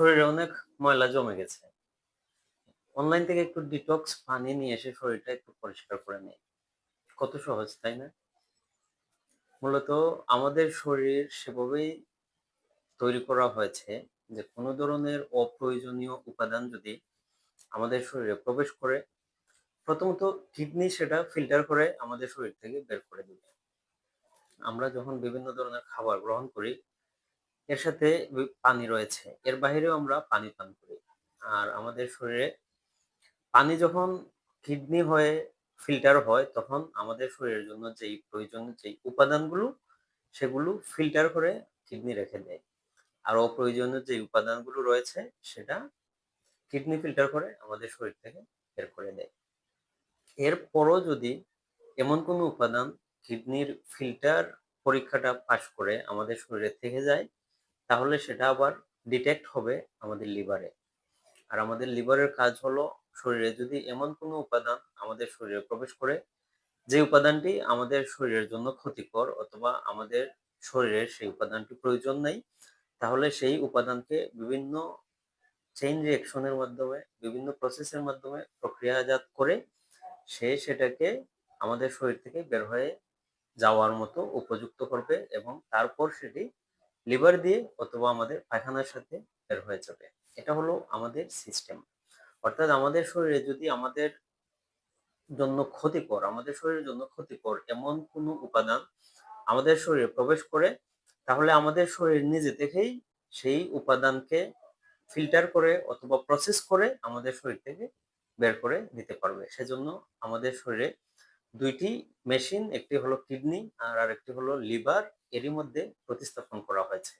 শরীরে অনেক ময়লা জমে গেছে। অনলাইন থেকে একটু ডিটক্স পানি নিয়ে এসে শরীরটা একটু পরিষ্কার করে নেই। কত সহজ, তাই না? মূলত আমাদের শরীর সেভাবেই তৈরি করা হয়েছে যে কোনো ধরনের অপ্রয়োজনীয় উপাদান যদি আমাদের শরীরে প্রবেশ করে, প্রথমত কিডনি সেটা ফিল্টার করে আমাদের শরীর থেকে বের করে দিবে। আমরা যখন বিভিন্ন ধরনের খাবার গ্রহণ করি, এর সাথে পানি রয়েছে। এর বাহিরেও আমরা পানি পান করি। আর আমাদের শরীরে পানি যখন কিডনি হয়ে ফিল্টার হয়, তখন আমাদের শরীরের জন্য যেই প্রয়োজনীয় যেই উপাদানগুলো, সেগুলো ফিল্টার করে কিডনি রেখে দেয়। আর অপ্রয়োজনীয় যে উপাদানগুলো রয়েছে, সেটা কিডনি ফিল্টার করে আমাদের শরীর থেকে বের করে দেয়। এরপরও যদি এমন কোনো উপাদান কিডনির ফিল্টার পরীক্ষাটা পাশ করে আমাদের শরীরে থেকে যায়, তাহলে সেটা আবার ডিটেক্ট হবে আমাদের লিভারে। আর আমাদের লিভারের কাজ হলো শরীরে যদি এমন কোনো উপাদান আমাদের শরীরে প্রবেশ করে, যে উপাদানটি আমাদের শরীরের জন্য ক্ষতিকর অথবা আমাদের শরীরের সেই উপাদানটি প্রয়োজন নেই, তাহলে সেই উপাদানকে বিভিন্ন চেইন রিঅ্যাকশন এর মাধ্যমে, বিভিন্ন প্রসেসের মাধ্যমে প্রক্রিয়াজাত করে সে সেটাকে আমাদের শরীর থেকে বের হয়ে যাওয়ার মতো উপযুক্ত করবে এবং তারপর সেটি লিভার দিয়ে অথবা আমাদের পায়খানার সাথে বের হয়ে যাবে। এটা হলো আমাদের সিস্টেম। অর্থাৎ আমাদের শরীরে যদি আমাদের জন্য ক্ষতিকর, আমাদের শরীরের জন্য ক্ষতিকর এমন কোনো উপাদান আমাদের শরীরে প্রবেশ করে, তাহলে আমাদের শরীর নিজে থেকেই সেই উপাদানকে ফিল্টার করে অথবা প্রসেস করে আমাদের শরীর থেকে বের করে দিতে পারবে। সেজন্য আমাদের শরীরে দুইটি মেশিন, একটি হলো কিডনি আর আরেকটি হলো লিভার এরই মধ্যে প্রতিস্থাপন করা হয়েছে।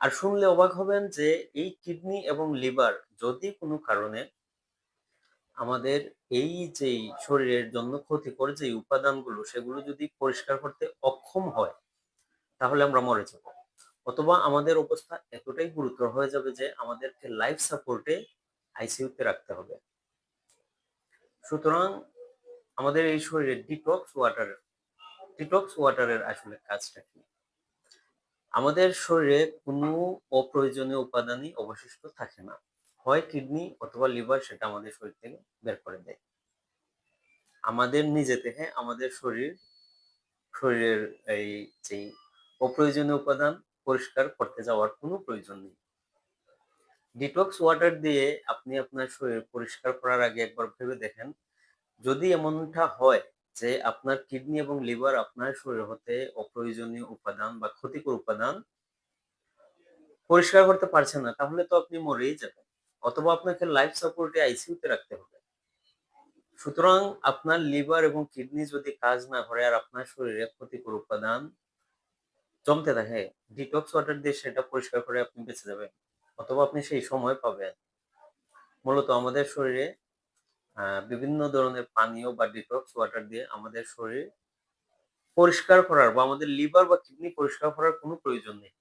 আর শুনলে অবাক হবেন যে এই কিডনি এবং লিভার যদি কোনো কারণে আমাদের এই যেই শরীরের জন্য ক্ষতিকর যে উপাদানগুলো, সেগুলো যদি পরিষ্কার করতে অক্ষম হয়, তাহলে আমরা মরে যাব। অথবা আমাদের অবস্থা এতটাই গুরুতর হয়ে যাবে যে আমাদেরকে লাইফ সাপোর্টে এ আইসিইউ তে রাখতে হবে। সুতরাং আমাদের এই শরীরে ডিটক্স ওয়াটার ডিটক্স ওয়াটারের আসলে কাজটা কি? আমাদের শরীরে কোনো অপ্রয়োজনীয় উপাদানই অবশিষ্ট থাকে না। হয় কিডনি অথবা লিভার সেটা আমাদের শরীর থেকে বের করে দেয়। আমাদের নিজে থেকে আমাদের শরীর শরীরের এই যে অপ্রয়োজনীয় উপাদান পরিষ্কার করতে যাওয়ার কোনো প্রয়োজন নেই। ডিটক্স ওয়াটার দিয়ে আপনি আপনার শরীর পরিষ্কার করার আগে একবার ভেবে দেখেন, যদি এমনটা হয় যে আপনার কিডনি এবং লিভার আপনার শরীর হতে অপ্রয়োজনীয় উপাদান বা ক্ষতিকর উপাদান পরিষ্কার করতে পারছেন না, তাহলে তো আপনি মরেই যাবেন। অথবা আপনাকে লাইফ সাপোর্ট এ আইসিইউ তে রাখতে হবে। সুতরাং আপনার লিভার এবং কিডনি যদি কাজ না করে আর আপনার শরীরে ক্ষতিকর উপাদান জমতে থাকে, ডিটক্স ওয়াটার দিয়ে সেটা পরিষ্কার করে আপনি বেঁচে যাবেন। অথবা আপনি সেই সময় পাবেন। মূলত আমাদের শরীরে বিভিন্ন ধরনের পানীয় বা ডিটক্স ওয়াটার দিয়ে আমাদের শরীর পরিষ্কার করার বা আমাদের লিভার বা কিডনি পরিষ্কার করার কোনো প্রয়োজন নেই।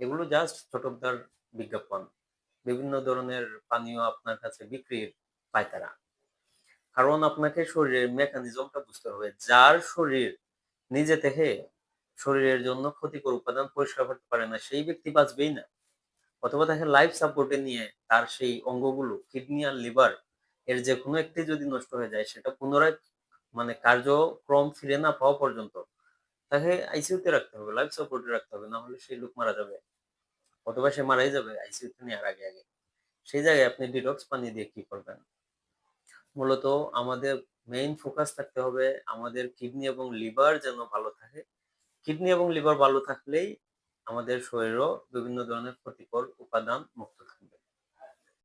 এগুলো জাস্ট ছোটকদার বিজ্ঞাপন। বিভিন্ন ধরনের পানীয় আপনার কাছে বিক্রির পায়তারা। কারণ আপনাকে শরীরের মেকানিজমটা বুঝতে হবে। যার শরীর নিজে থেকে শরীরের জন্য ক্ষতিকর উপাদান পরিষ্কার করতে পারে না, সেই ব্যক্তি বাঁচবেই না। অথবা তাকে লাইফ সাপোর্ট নিয়ে তার সেই অঙ্গগুলো কিডনি আর লিভার এর যে কোনো একটি যদি নষ্ট হয়ে যায়, সেটা পুনরায় মানে কার্যক্রম ফিরে না পাওয়া পর্যন্ত তাকে আইসিইউ তে রাখতে হবে, লাইফ সাপোর্ট রাখতে হবে। না হলে সেই লোক মারা যাবে। অথবা সে মারাই যাবে আইসিইউ তে নেওয়ার আগে, আগে। সেই জায়গায় আপনি ডিটক্স পানি দিয়ে কি করবেন? মূলত আমাদের মেইন ফোকাস থাকতে হবে আমাদের কিডনি এবং লিভার যেন ভালো থাকে। কিডনি এবং লিভার ভালো থাকলেই আমাদের শরীরও বিভিন্ন ধরনের ক্ষতিকর উপাদান মুক্ত।